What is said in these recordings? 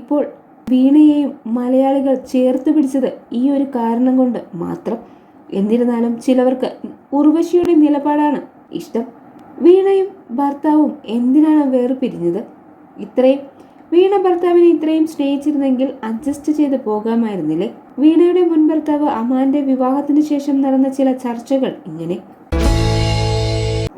ഇപ്പോൾ വീണയെയും മലയാളികൾ ചേർത്ത് പിടിച്ചത് ഈ ഒരു കാരണം കൊണ്ട് മാത്രം. എന്നിരുന്നാലും ചിലവർക്ക് ഉർവശിയുടെ നിലപാടാണ് ഇഷ്ടം. വീണയും ഭർത്താവും എന്തിനാണ് വേർപിരിഞ്ഞത്? ഇത്രയും വീണ ഭർത്താവിനെ ഇത്രയും സ്നേഹിച്ചിരുന്നെങ്കിൽ അഡ്ജസ്റ്റ് ചെയ്ത് പോകാമായിരുന്നില്ലേ? വീണയുടെ മുൻ ഭർത്താവ് അമാന്റെ വിവാഹത്തിന് ശേഷം നടന്ന ചില ചർച്ചകൾ ഇങ്ങനെ.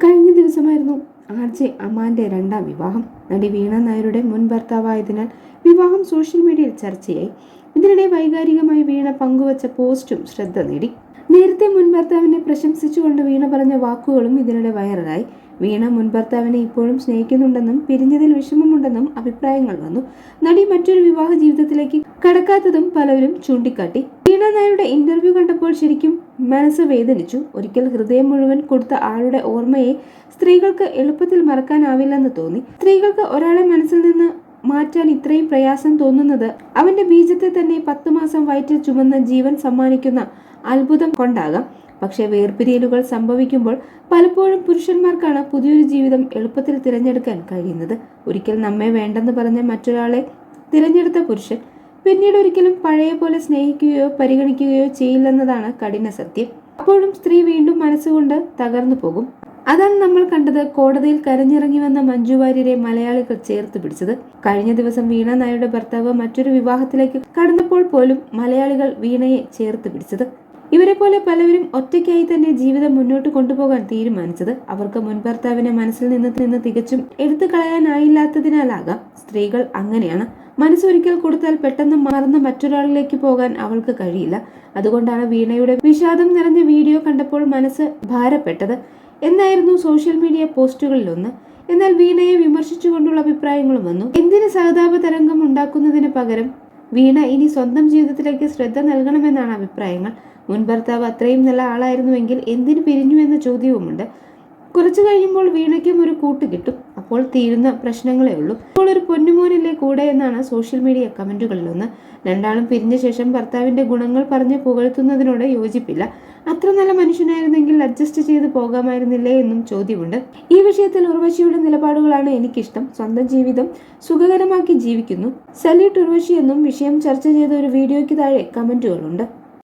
കഴിഞ്ഞ ദിവസമായിരുന്നു ആർ ജെ അമാന്റെ രണ്ടാം വിവാഹം. നടി വീണ നായരുടെ മുൻ ഭർത്താവായതിനാൽ വിവാഹം സോഷ്യൽ മീഡിയയിൽ ചർച്ചയായി. ഇതിനിടെ വൈകാരികമായി വീണ പങ്കുവച്ച പോസ്റ്റും ശ്രദ്ധ നേടി. നേരത്തെ മുൻ ഭർത്താവിനെ പ്രശംസിച്ചുകൊണ്ട് വീണ പറഞ്ഞ വാക്കുകളും ഇതിനിടെ വൈറലായി. വീണ മുൻ ഭർത്താവിനെ ഇപ്പോഴും സ്നേഹിക്കുന്നുണ്ടെന്നും പിരിഞ്ഞതിൽ വിഷമമുണ്ടെന്നും അഭിപ്രായങ്ങൾ വന്നു. നടി മറ്റൊരു വിവാഹ ജീവിതത്തിലേക്ക് കടക്കാത്തതും പലരും ചൂണ്ടിക്കാട്ടി. വീണ നായരുടെ ഇന്റർവ്യൂ കണ്ടപ്പോൾ ശരിക്കും മനസ്സ് വേദനിച്ചു. ഒരിക്കൽ ഹൃദയം മുഴുവൻ കൊടുത്ത ആളുടെ ഓർമ്മയെ സ്ത്രീകൾക്ക് എളുപ്പത്തിൽ മറക്കാനാവില്ലെന്ന് തോന്നി. സ്ത്രീകൾക്ക് ഒരാളെ മനസ്സിൽ നിന്ന് മാറ്റാൻ ഇത്രയും പ്രയാസം തോന്നുന്നത് അവന്റെ ബീജത്തെ തന്നെ പത്തു മാസം വയറ്റിൽ ചുമന്ന് ജീവൻ സമ്മാനിക്കുന്ന അത്ഭുതം കൊണ്ടാകാം. പക്ഷേ വേർപിരിയലുകൾ സംഭവിക്കുമ്പോൾ പലപ്പോഴും പുരുഷന്മാർക്കാണ് പുതിയൊരു ജീവിതം എളുപ്പത്തിൽ തിരഞ്ഞെടുക്കാൻ കഴിയുന്നത്. ഒരിക്കൽ നമ്മെ വേണ്ടെന്ന് പറഞ്ഞ മറ്റൊരാളെ തിരഞ്ഞെടുത്ത പുരുഷൻ പിന്നീട് ഒരിക്കലും പഴയ പോലെ സ്നേഹിക്കുകയോ പരിഗണിക്കുകയോ ചെയ്യില്ലെന്നതാണ് കഠിന സത്യം. അപ്പോഴും സ്ത്രീ വീണ്ടും മനസ്സുകൊണ്ട് തകർന്നു പോകും. അതാണ് നമ്മൾ കണ്ടത് കോടതിയിൽ കരഞ്ഞിറങ്ങി വന്ന മഞ്ജു വാര്യരെ മലയാളികൾ ചേർത്ത് പിടിച്ചത്. കഴിഞ്ഞ ദിവസം വീണ നായരുടെ ഭർത്താവ് മറ്റൊരു വിവാഹത്തിലേക്ക് കടന്നപ്പോൾ പോലും മലയാളികൾ വീണയെ ചേർത്ത് പിടിച്ചത്. ഇവരെ പോലെ പലവരും ഒറ്റയ്ക്കായി തന്നെ ജീവിതം മുന്നോട്ട് കൊണ്ടുപോകാൻ തീരുമാനിച്ചത്. അവർക്ക് മുൻ ഭർത്താവിനെ മനസ്സിൽ നിന്ന് നിന്ന് തികച്ചും എടുത്തു കളയാനായില്ലാത്തതിനാലാകാം സ്ത്രീകൾ അങ്ങനെയാണ്. മനസ്സൊരിക്കൽ കൊടുത്താൽ പെട്ടെന്ന് മറന്ന് മറ്റൊരാളിലേക്ക് പോകാൻ അവൾക്ക് കഴിയില്ല. അതുകൊണ്ടാണ് വീണയുടെ വിഷാദം നിറഞ്ഞ വീഡിയോ കണ്ടപ്പോൾ മനസ്സ് ഭാരപ്പെട്ടത്. എന്നായിരുന്നു സോഷ്യൽ മീഡിയ പോസ്റ്റുകളിലൊന്ന്. എന്നാൽ വീണയെ വിമർശിച്ചുകൊണ്ടുള്ള അഭിപ്രായങ്ങളും വന്നു. എന്തിന് സഹതാപ തരംഗം ഉണ്ടാക്കുന്നതിന് പകരം വീണ ഇനി സ്വന്തം ജീവിതത്തിലേക്ക് ശ്രദ്ധ നൽകണമെന്നാണ് അഭിപ്രായങ്ങൾ. മുൻ ഭർത്താവ് അത്രയും നല്ല ആളായിരുന്നുവെങ്കിൽ എന്തിനു പിരിഞ്ഞു എന്ന ചോദ്യവുമുണ്ട്. കുറച്ചു കഴിയുമ്പോൾ വീണയ്ക്കും ഒരു കൂട്ട് കിട്ടും. അപ്പോൾ തീരുന്ന പ്രശ്നങ്ങളേ ഉള്ളൂ. ഇപ്പോൾ ഒരു പൊന്നുമോനില്ലേ കൂടെ എന്നാണ് സോഷ്യൽ മീഡിയ കമന്റുകളിലൊന്ന്. രണ്ടാളും പിരിഞ്ഞ ശേഷം ഭർത്താവിന്റെ ഗുണങ്ങൾ പറഞ്ഞ് പുകഴ്ത്തുന്നതിനോട് യോജിപ്പില്ല. അത്ര നല്ല മനുഷ്യനായിരുന്നെങ്കിൽ അഡ്ജസ്റ്റ് ചെയ്ത് പോകാമായിരുന്നില്ലേ എന്നും ചോദ്യമുണ്ട്. ഈ വിഷയത്തിൽ ഉർവശിയുടെ നിലപാടുകളാണ് എനിക്കിഷ്ടം. സ്വന്തം ജീവിതം സുഖകരമാക്കി ജീവിക്കുന്നു. സല്യൂട്ട് ഉർവശി എന്നും വിഷയം ചർച്ച ചെയ്ത ഒരു വീഡിയോയ്ക്ക് താഴെ കമന്റുകളുണ്ട്